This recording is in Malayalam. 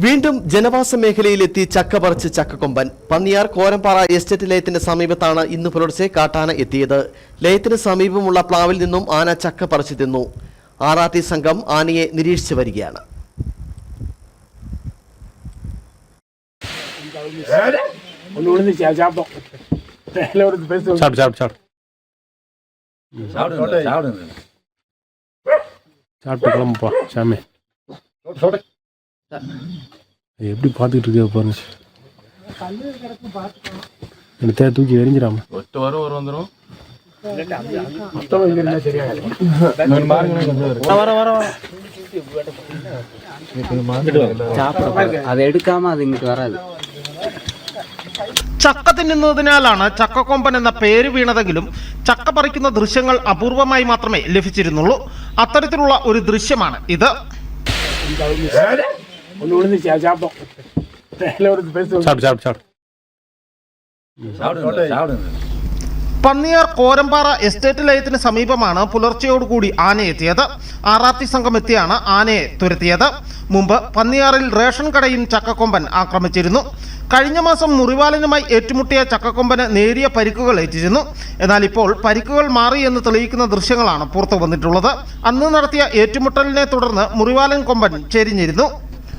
വീണ്ടും ജനവാസ മേഖലയിലെത്തി ചക്ക പറിച്ച് ചക്കക്കൊമ്പൻ പന്നിയാർ കോരമ്പാറ എസ്റ്റേറ്റ് ലയത്തിന്റെ സമീപത്താണ് ഇന്ന് പുലർച്ചെ കാട്ടാന എത്തിയത് ലയത്തിന് സമീപമുള്ള പ്ലാവിൽ നിന്നും ആന ചക്ക പറിച്ചു തിന്നു ആറാത്തി സംഘം ആനയെ നിരീക്ഷിച്ചു വരികയാണ് எப்படி பார்த்துக்கிட்டு இருக்க பாருங்க எடுத்தா தூக்கி எரிஞ்சிடாம ஒட்டு வரும் ஒரு வந்துடும் மொத்தம் இல்லைன்னா சரியாகாது வர வர வர അത് എടുക്കാമ അത് ഇങ്ങോട്ട് വരാത് ചക്ക തിന്നുന്നതിനാലാണ് ചക്കക്കൊമ്പൻ എന്ന പേര് വീണതെങ്കിലും ചക്ക പറിക്കുന്ന ദൃശ്യങ്ങൾ അപൂർവമായി മാത്രമേ ലഭിച്ചിരുന്നുള്ളൂ അത്തരത്തിലുള്ള ഒരു ദൃശ്യമാണ് ഇത് ஒன்று விழுந்துச்சு சாப்பிட்டோம் மேலே ஒரு பெருசு சாப்பிடு சாப்பிடு சாப்பிடு சாப்பிடுங்க சாப்பிடுங்க പന്നിയാർ കോരമ്പാറ എസ്റ്റേറ്റ് ലയത്തിന് സമീപമാണ് പുലർച്ചയോടുകൂടി ആന എത്തിയത് ആർ ആർ ടി സംഘം എത്തിയാണ് ആനയെ തുരത്തിയത് മുമ്പ് പന്നിയാറിൽ റേഷൻ കടയും ചക്കക്കൊമ്പൻ ആക്രമിച്ചിരുന്നു കഴിഞ്ഞ മാസം മുറിവാലനുമായി ഏറ്റുമുട്ടിയ ചക്കക്കൊമ്പന് നേരിയ പരിക്കുകൾ ഏറ്റിരുന്നു എന്നാൽ ഇപ്പോൾ പരിക്കുകൾ മാറി എന്ന് തെളിയിക്കുന്ന ദൃശ്യങ്ങളാണ് പുറത്തു വന്നിട്ടുള്ളത് അന്ന് നടത്തിയ ഏറ്റുമുട്ടലിനെ തുടർന്ന് മുറിവാലൻ കൊമ്പൻ ചെരിഞ്ഞിരുന്നു